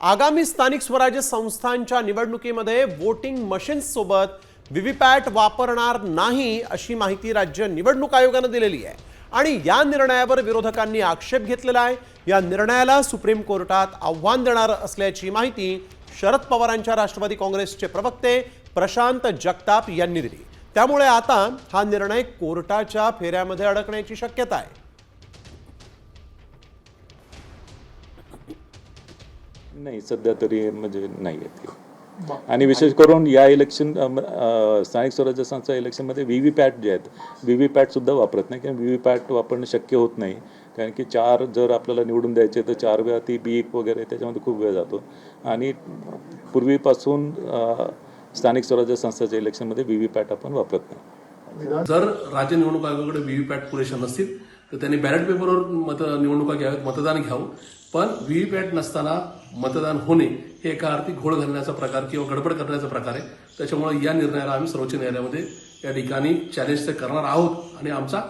आगामी स्थानिक स्वराज्य संस्थांच्या निवडणुकीमध्ये वोटिंग मशीन्स सोबत व्हीव्हीपॅट वापरणार नाही अशी माहिती राज्य निवडणूक आयोगानं दिलेली आहे. आणि या निर्णयावर विरोधकांनी आक्षेप घेतलेला आहे. या निर्णयाला सुप्रीम कोर्टात आव्हान देणार असल्याची माहिती शरद पवारांच्या राष्ट्रवादी काँग्रेसचे प्रवक्ते प्रशांत जगताप यांनी दिली. त्यामुळे आता हा निर्णय कोर्टाच्या फेऱ्यामध्ये अडकण्याची शक्यता आहे. नाही सध्या तरी म्हणजे नाही आहेत ते. आणि विशेष करून या इलेक्शन स्थानिक स्वराज्य संस्था इलेक्शनमध्ये व्ही व्ही पॅट जे आहेत व्ही व्ही पॅटसुद्धा वापरत नाही कारण व्ही व्ही पॅट वापरणं शक्य होत नाही. कारण की चार जर आपल्याला निवडून द्यायचे तर चार वेळा ती बीक वगैरे त्याच्यामध्ये खूप वेळ जातो. आणि पूर्वीपासून स्थानिक स्वराज्य संस्थाच्या इलेक्शनमध्ये व्ही व्ही पॅट आपण वापरत नाही. जर राज्य निवडणूक आयोगाकडे व्हीव्हीपॅट पुरेशा नसतील तर त्यांनी बॅलेट पेपरवर मत निवडणुका घ्याव्यात मतदान घ्यावं. पण व्हीव्हीपॅट नसताना मतदान होणे हे एका अर्थी घोळ घालण्याचा प्रकार किंवा गडबड करण्याचा प्रकार आहे. त्याच्यामुळे या निर्णयाला आम्ही सर्वोच्च न्यायालयामध्ये या ठिकाणी चॅलेंज तर करणार आहोत. आणि आमचा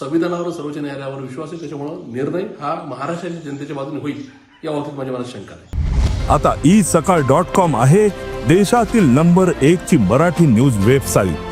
संविधानावर सर्वोच्च न्यायालयावर विश्वास आहे. त्याच्यामुळे निर्णय हा महाराष्ट्राच्या जनतेच्या बाजूने होईल. या बाबतीत माझ्या मनात शंका नाही. आता ई सकाळ डॉट कॉम आहे देशातील नंबर एक ची मराठी न्यूज वेबसाईट